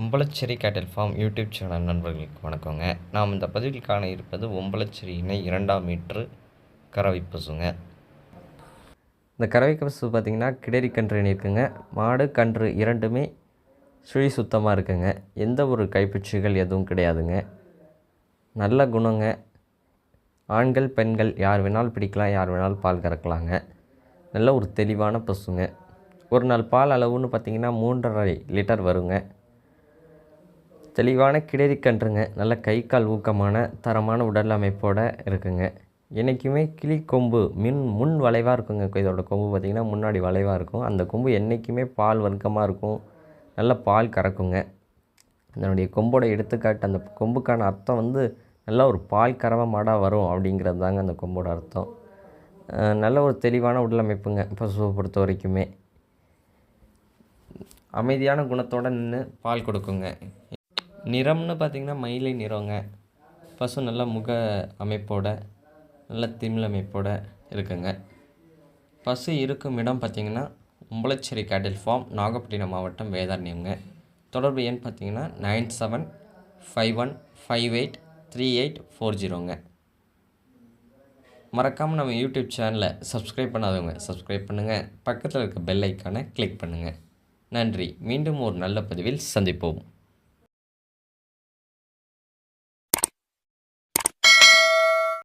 ஒம்பளச்சேரி கேட்டல் form YouTube channel நண்பர்களுக்கு வணக்கங்க. நாம் இந்த பதிவில் காண இருப்பது ஒம்பளச்சேரி இணை இரண்டாம் மீட்ரு கறவை பசுங்க. இந்த கறவை பசு பார்த்திங்கன்னா கிடரி கன்று இருக்குங்க. மாடு கன்று இரண்டுமே சுழி சுத்தமாக இருக்குங்க. எந்த ஒரு கைப்பூச்சிகள் எதுவும் கிடையாதுங்க. நல்ல குணங்க. ஆண்கள் பெண்கள் யார் வேணாலும் பிடிக்கலாம் யார் வேணாலும் பால் கறக்கலாங்க. நல்ல ஒரு தெளிவான பசுங்க. ஒரு நாள் பால் அளவுன்னு பார்த்திங்கன்னா மூன்றரை லிட்டர் வருங்க. தெளிவான கிடரி கன்றுங்க நல்ல கை கால் ஊக்கமான தரமான உடல் அமைப்போடு இருக்குங்க. என்றைக்குமே கிளி கொம்பு மின் முன் வளைவாக இருக்குங்க. இதோட கொம்பு பார்த்திங்கன்னா முன்னாடி வளைவாக இருக்கும். அந்த கொம்பு என்றைக்குமே பால் வர்க்கமாக இருக்கும். நல்ல பால் கறக்குங்க. அதனுடைய கொம்போட எடுத்துக்காட்டு அந்த கொம்புக்கான அர்த்தம் வந்து நல்ல ஒரு பால் கறவை மாடாக வரும் அப்படிங்கிறது தாங்க அந்த கொம்போட அர்த்தம். நல்ல ஒரு தெளிவான உடலமைப்புங்க பசுவை பொறுத்த வரைக்குமே. அமைதியான குணத்தோடு நின்று பால் கொடுக்குங்க. நிறம்னு பார்த்திங்கன்னா மயிலை நிறங்க. பசு நல்ல முக அமைப்போட நல்ல திமிழ் அமைப்போட இருக்குங்க. பசு இருக்கும் இடம் பார்த்திங்கன்னா உம்பளச்சேரி கேட்டில் ஃபார்ம் நாகப்பட்டினம் மாவட்டம் வேதாரண்யம்ங்க. தொடர்பு எண் பார்த்திங்கன்னா nine seven five one five eight three eight four ஜீரோங்க. மறக்காமல் நம்ம யூடியூப் சேனலை சப்ஸ்கிரைப் பண்ணாதவங்க சப்ஸ்கிரைப் பண்ணுங்கள் பக்கத்தில் இருக்க பெல் ஐக்கானை கிளிக் பண்ணுங்கள் நன்றி. மீண்டும் ஒரு நல்ல பதிவில் சந்திப்போம்.